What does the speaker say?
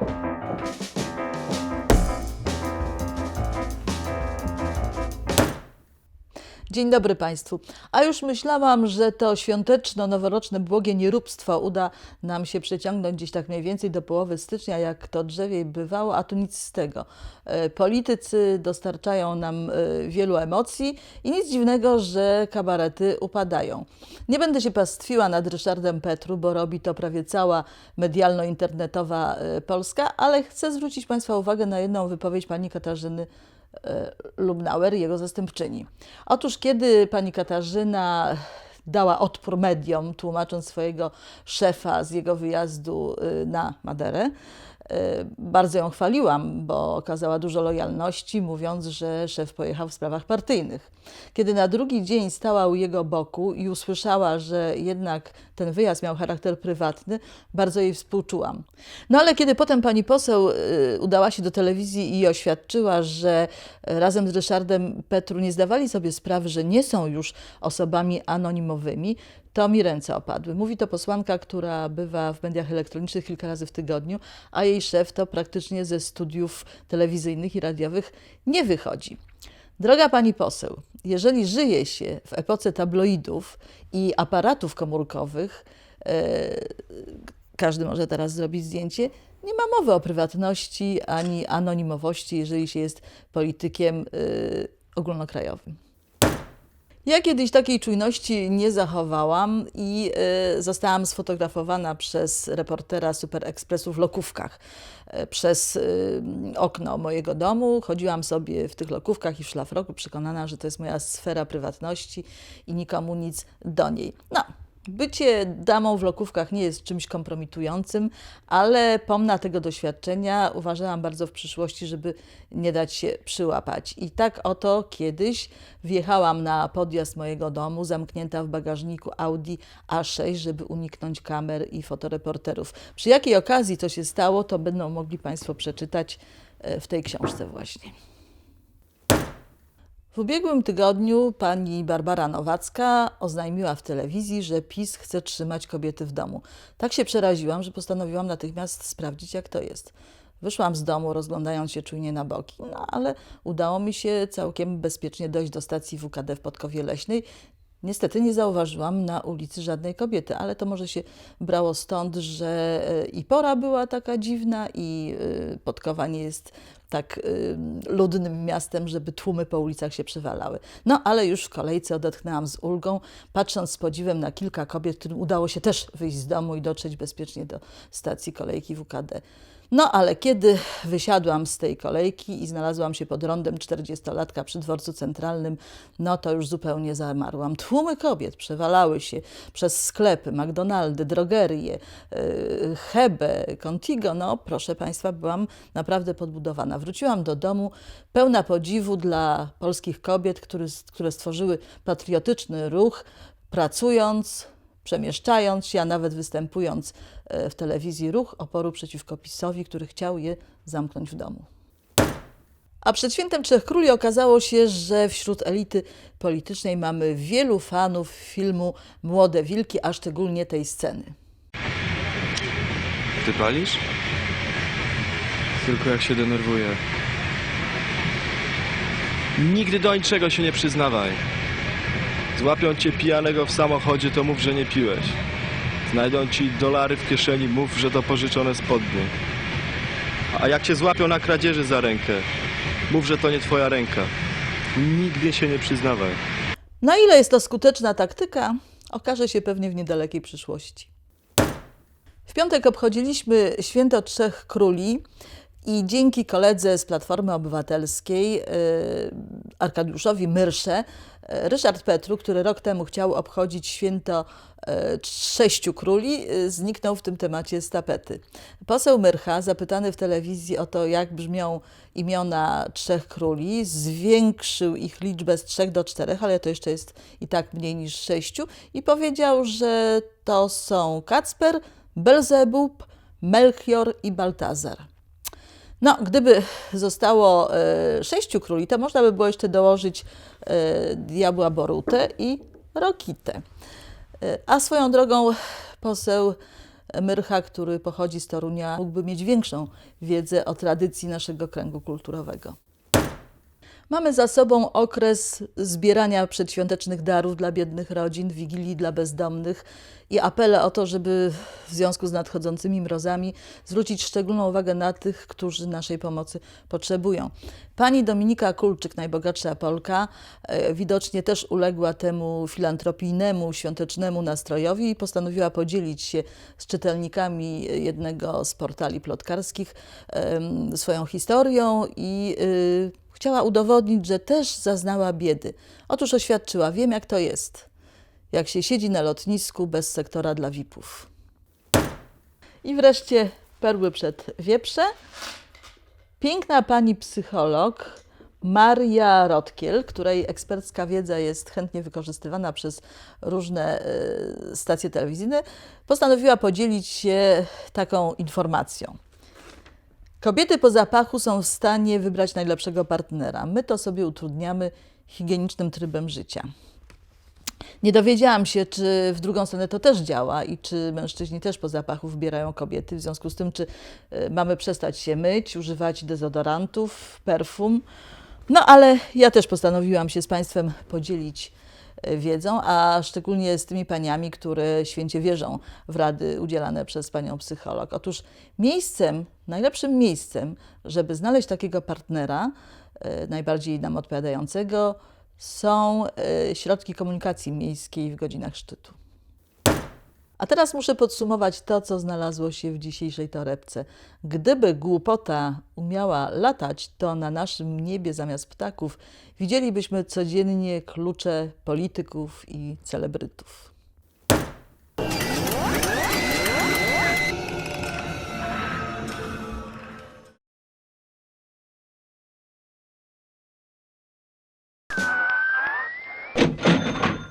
Thank you. Dzień dobry Państwu. A już myślałam, że to świąteczno-noworoczne błogie nieróbstwo uda nam się przeciągnąć gdzieś tak mniej więcej do połowy stycznia, jak to drzewiej bywało, a tu nic z tego. E, Politycy dostarczają nam e, wielu emocji i nic dziwnego, że kabarety upadają. Nie będę się pastwiła nad Ryszardem Petru, bo robi to prawie cała medialno-internetowa e, Polska, ale chcę zwrócić Państwa uwagę na jedną wypowiedź pani Katarzyny Lubnauer, jego zastępczyni. Otóż, kiedy pani Katarzyna dała odpór mediom, tłumacząc swojego szefa z jego wyjazdu y, na Maderę, bardzo ją chwaliłam, bo okazała dużo lojalności, mówiąc, że szef pojechał w sprawach partyjnych. Kiedy na drugi dzień stała u jego boku i usłyszała, że jednak ten wyjazd miał charakter prywatny, bardzo jej współczułam. No ale kiedy potem pani poseł y, udała się do telewizji i oświadczyła, że razem z Ryszardem Petru nie zdawali sobie sprawy, że nie są już osobami anonimowymi, to mi ręce opadły. Mówi to posłanka, która bywa w mediach elektronicznych kilka razy w tygodniu, a jej szef to praktycznie ze studiów telewizyjnych i radiowych nie wychodzi. Droga pani poseł, jeżeli żyje się w epoce tabloidów i aparatów komórkowych, e, każdy może teraz zrobić zdjęcie, nie ma mowy o prywatności ani anonimowości, jeżeli się jest politykiem y, ogólnokrajowym. Ja kiedyś takiej czujności nie zachowałam i y, zostałam sfotografowana przez reportera Super Expressu w lokówkach. Y, przez y, okno mojego domu chodziłam sobie w tych lokówkach i w szlafroku, przekonana, że to jest moja sfera prywatności i nikomu nic do niej. No, Bycie damą w lokówkach nie jest czymś kompromitującym, ale pomna tego doświadczenia uważałam bardzo w przyszłości, żeby nie dać się przyłapać. I tak oto kiedyś wjechałam na podjazd mojego domu, zamknięta w bagażniku Audi A6, żeby uniknąć kamer i fotoreporterów. Przy jakiej okazji to się stało, to będą mogli Państwo przeczytać e, w tej książce właśnie. W ubiegłym tygodniu pani Barbara Nowacka oznajmiła w telewizji, że PiS chce trzymać kobiety w domu. Tak się przeraziłam, że postanowiłam natychmiast sprawdzić, jak to jest. Wyszłam z domu, rozglądając się czujnie na boki, no ale udało mi się całkiem bezpiecznie dojść do stacji WKD w Podkowie Leśnej. Niestety nie zauważyłam na ulicy żadnej kobiety, ale to może się brało stąd, że e, i pora była taka dziwna, i e, Podkowa nie jest tak y, ludnym miastem, żeby tłumy po ulicach się przewalały. No ale już w kolejce odetchnęłam z ulgą, patrząc z podziwem na kilka kobiet, którym udało się też wyjść z domu i dotrzeć bezpiecznie do stacji kolejki WKD. No ale kiedy wysiadłam z tej kolejki i znalazłam się pod rondem 40-latka przy dworcu centralnym, no to już zupełnie zamarłam. Tłumy kobiet przewalały się przez sklepy, McDonaldy, drogerie, yy, Hebe, Contigo. No proszę Państwa, byłam naprawdę podbudowana. Wróciłam do domu pełna podziwu dla polskich kobiet, które, które stworzyły patriotyczny ruch, pracując, przemieszczając się, a nawet występując e, w telewizji ruch oporu przeciwko PiSowi, który chciał je zamknąć w domu. A przed świętem Trzech Króli okazało się, że wśród elity politycznej mamy wielu fanów filmu Młode Wilki, a szczególnie tej sceny. Ty palisz? Tylko jak się denerwuję. Nigdy do niczego się nie przyznawaj. Złapią cię pijanego w samochodzie, to mów, że nie piłeś. Znajdą ci dolary w kieszeni, mów, że to pożyczone spodnie. A jak cię złapią na kradzieży za rękę, mów, że to nie twoja ręka. Nigdy się nie przyznawaj. Na ile jest to skuteczna taktyka, okaże się pewnie w niedalekiej przyszłości. W piątek obchodziliśmy święto Trzech Króli i dzięki koledze z Platformy Obywatelskiej, yy, Arkadiuszowi Myrsze, yy, Ryszard Petru, który rok temu chciał obchodzić święto yy, Sześciu Króli, zniknął w tym temacie z tapety. Poseł Myrcha, zapytany w telewizji o to, jak brzmią imiona Trzech Króli, zwiększył ich liczbę z trzech do czterech, ale to jeszcze jest i tak mniej niż sześciu, i powiedział, że to są Kacper, Belzebub, Melchior i Baltazar. No, gdyby zostało e, sześciu króli, to można by było jeszcze dołożyć e, diabła Borutę i Rokitę. E, a swoją drogą poseł Myrcha, który pochodzi z Torunia, mógłby mieć większą wiedzę o tradycji naszego kręgu kulturowego. Mamy za sobą okres zbierania przedświątecznych darów dla biednych rodzin, wigilii dla bezdomnych i apele o to, żeby w związku z nadchodzącymi mrozami zwrócić szczególną uwagę na tych, którzy naszej pomocy potrzebują. Pani Dominika Kulczyk, najbogatsza Polka, e, widocznie też uległa temu filantropijnemu, świątecznemu nastrojowi i postanowiła podzielić się z czytelnikami jednego z portali plotkarskich swoją historią i y, Chciała udowodnić, że też zaznała biedy. Otóż oświadczyła: Wiem, jak to jest, jak się siedzi na lotnisku bez sektora dla VIP-ów. I wreszcie perły przed wieprze. Piękna pani psycholog Maria Rotkiel, której ekspercka wiedza jest chętnie wykorzystywana przez różne e, stacje telewizyjne, postanowiła podzielić się taką informacją. Kobiety po zapachu są w stanie wybrać najlepszego partnera. My to sobie utrudniamy higienicznym trybem życia. Nie dowiedziałam się, czy w drugą stronę to też działa i czy mężczyźni też po zapachu wybierają kobiety. W związku z tym, czy y, mamy przestać się myć, używać dezodorantów, perfum. No ale ja też postanowiłam się z Państwem podzielić wiedzą, a szczególnie z tymi paniami, które święcie wierzą w rady udzielane przez panią psycholog. Otóż miejscem, najlepszym miejscem, żeby znaleźć takiego partnera, y, najbardziej nam odpowiadającego, są y, środki komunikacji miejskiej w godzinach szczytu. A teraz muszę podsumować to, co znalazło się w dzisiejszej torebce. Gdyby głupota umiała latać, to na naszym niebie zamiast ptaków widzielibyśmy codziennie klucze polityków i celebrytów.